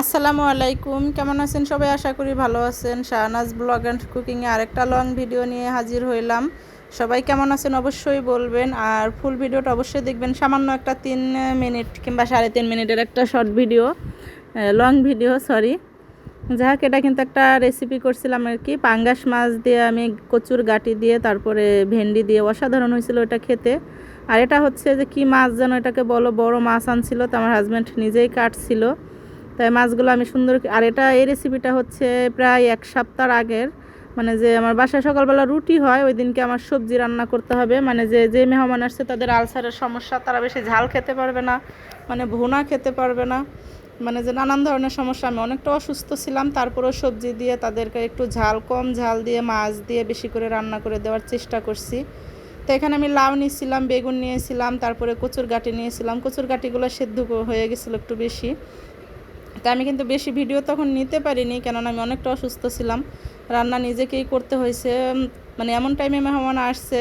আসসালামু আলাইকুম। কেমন আছেন সবাই? আশা করি ভালো আছেন। শাহনাজ ব্লগ অ্যান্ড কুকিংয়ে আরেকটা লং ভিডিও নিয়ে হাজির হইলাম। সবাই কেমন আছেন অবশ্যই বলবেন। আর ফুল ভিডিওটা অবশ্যই দেখবেন। সামান্য একটা তিন মিনিট কিংবা সাড়ে তিন মিনিটের একটা short video long video sorry যাক এটা কিন্তু একটা রেসিপি করছিলাম আর কি। পাঙ্গাস মাছ দিয়ে আমি কচুর গাটি দিয়ে, তারপরে ভেন্ডি দিয়ে, অসাধারণ হয়েছিল এটা খেতে। আর এটা হচ্ছে যে কি মাছ যেন এটাকে বলো, বড় মাছ আনছিল, তো আমার হাজব্যান্ড নিজেই কাটছিল। তাই মাছগুলো আমি সুন্দর আর এটা এই রেসিপিটা হচ্ছে প্রায় এক সপ্তাহ আগের। মানে যে আমার বাসায় সকালবেলা রুটি হয়, ওই দিনকে আমার সবজি রান্না করতে হবে। মানে যে যে মেহমান আসছে, তাদের আলসারের সমস্যা, তারা বেশি ঝাল খেতে পারবে না মানে ভুনা খেতে পারবে না। মানে যে নানান ধরনের সমস্যা, আমি অনেকটা অসুস্থ ছিলাম, তারপরেও সবজি দিয়ে তাদেরকে একটু ঝাল, কম ঝাল দিয়ে মাছ দিয়ে বেশি করে রান্না করে দেওয়ার চেষ্টা করছি। তো এখানে আমি লাউ নিয়েছিলাম, বেগুন নিয়েছিলাম, তারপরে কচুর গাটি নিয়েছিলাম। কচুর গাটিগুলো সেদ্ধ হয়ে গেছিল একটু বেশি। তা আমি কিন্তু বেশি ভিডিও তখন নিতে পারিনি, কেননা আমি অনেকটা অসুস্থ ছিলাম। রান্না নিজেকেই করতে হয়েছে। মানে এমন টাইমে মেহমান আসছে,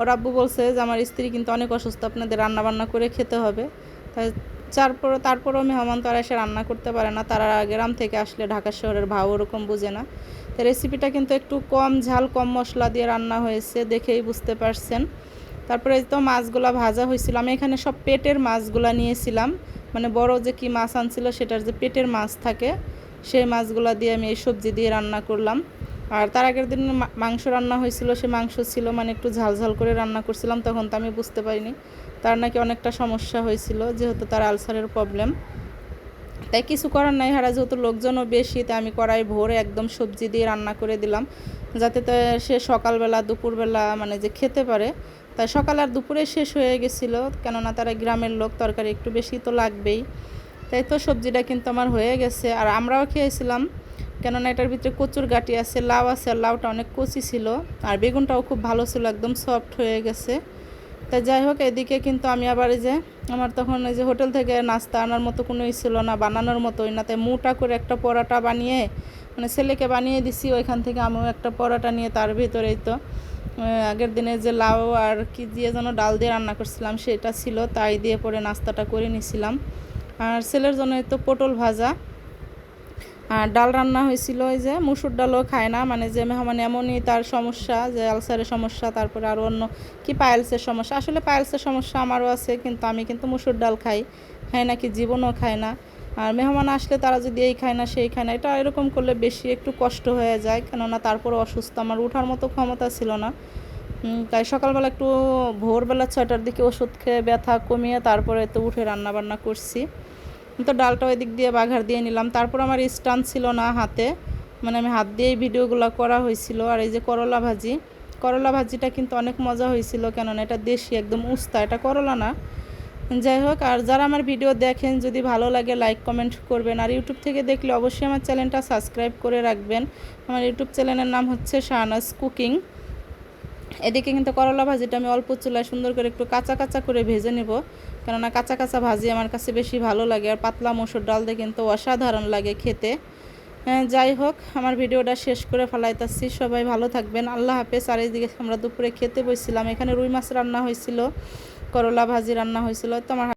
ওর আব্বু বলছে যে, আমার স্ত্রী কিন্তু অনেক অসুস্থ, আপনাদের রান্না বান্না করে খেতে হবে। তাই তারপর তারপরেও মেহমান তো আর এসে রান্না করতে পারে না। তারা গ্রাম থেকে আসলে ঢাকা শহরের ভাও ওরকম বুঝে না। তো রেসিপিটা কিন্তু একটু কম ঝাল, কম মশলা দিয়ে রান্না হয়েছে, দেখেই বুঝতে পারছেন। তারপরে তো মাছগুলা ভাজা হয়েছিল। আমি এখানে সব পেটের মাছগুলা নিয়েছিলাম। মানে বড় যে কি মাছ আনছিল সেটার যে পেটের মাছ থাকে, সেই মাছগুলা দিয়ে আমি এই সবজি দিয়ে রান্না করলাম। আর তার আগের দিন মাংস রান্না হয়েছিল, সে মাংস ছিল মানে একটু ঝাল ঝাল করে রান্না করছিলাম, তখন তো আমি বুঝতে পারিনি। তার নাকি অনেকটা সমস্যা হয়েছিল, যেহেতু তার আলসারের প্রবলেম তাই কিছু করার নাই, হারা যেহেতু লোকজনও বেশি, তাই আমি কড়াই ভোরে একদম সবজি দিয়ে রান্না করে দিলাম। যাতে সে সকালবেলা, দুপুরবেলা মানে যে খেতে পারে, তাই সকাল আর দুপুরে শেষ হয়ে গেছিল। কেননা তারা গ্রামের লোক তরকারি একটু বেশি তো লাগবেই। তাই তো সবজিটা কিন্তু আমার হয়ে গেছে। আর আমরাও খেয়েছিলাম। কেননা এটার ভিতরে কচুর গাটি আছে, লাউ আছে, আর লাউটা অনেক কচি ছিল। আর বেগুনটাও খুব ভালো ছিল, একদম সফট হয়ে গেছে। তাই যাই হোক, এদিকে কিন্তু আমি আবার এই যে আমার তখন এই যে হোটেল থেকে নাস্তা আনার মতো কোনো ছিল না, বানানোর মতোই না। তাই মোটা করে একটা পরোটা বানিয়ে মানে ছেলেকে বানিয়ে দিছি, ওইখান থেকে আমিও একটা পরোটা নিয়ে তার ভিতরেই তো আগের দিনে যে লাউ আর কি দিয়ে যেন ডাল দিয়ে রান্না করছিলাম সেটা ছিল, তাই দিয়ে পরে নাস্তাটা করে নিছিলাম। আর ছেলের জন্য তো পটল ভাজা। ডাল রান্না হয়েছিল ওই যে, মুসুর ডালও খায় না মানে যে মেহমান এমনই তার সমস্যা, যে আলসারের সমস্যা, তারপরে আরও অন্য কি পায়েলসের সমস্যা। আসলে পায়েলসের সমস্যা আমারও আছে, কিন্তু আমি কিন্তু মুসুর ডাল খাই হ্যাঁ নাকি জীবনও খায় না। আর মেহমান আসলে তারা যদি এই খায় না, সেই খায় না, এটা এরকম করলে বেশি একটু কষ্ট হয়ে যায়, কেননা তারপর অসুস্থ। আমার উঠার মতো ক্ষমতা ছিল না। তাই সকালবেলা একটু ভোরবেলা ছয়টার দিকে ওষুধ খেয়ে ব্যথা কমিয়ে তারপরে তো উঠে রান্না বান্না করছি। তো ডালটা ওই দিক দিয়ে বাঘার দিয়ে নিলাম। তারপর আমার স্টান ছিল না হাতে। মানে আমি হাত দিয়েই ভিডিওগুলো করা হয়েছিল। আর এই যে করলা ভাজি, করলা ভাজিটা কিন্তু অনেক মজা হয়েছিল। কেননা এটা দেশি, একদম উস্তা। এটা করলা না। যাই হোক, আর যারা আমার ভিডিও দেখেন, যদি ভালো লাগে লাইক, কমেন্ট করবেন। আর ইউটিউব থেকে দেখলে অবশ্যই আমার চ্যানেলটা সাবস্ক্রাইব করে রাখবেন। আমার ইউটিউব চ্যানেলের নাম হচ্ছে শাহনাজ কুকিং। এদিকে কিন্তু করলা ভাজিটা আমি অল্প চুলায় সুন্দর করে একটু কাঁচা কাঁচা করে ভেজে নেব। কেননা কাঁচা কাঁচা ভাজি আমার কাছে বেশি ভালো লাগে আর পাতলা মসুর ডাল দিয়ে কিন্তু অসাধারণ লাগে খেতে। যাই হোক, আমার ভিডিওটা শেষ করে ফেলাইতাছি। সবাই ভালো থাকবেন, আল্লাহ হাফেজ। আর এইদিকে আমরা দুপুরে খেতে বসছিলাম, এখানে রুই মাছ রান্না হয়েছিল, করলা ভাজি রান্না হয়েছিল, তো আমার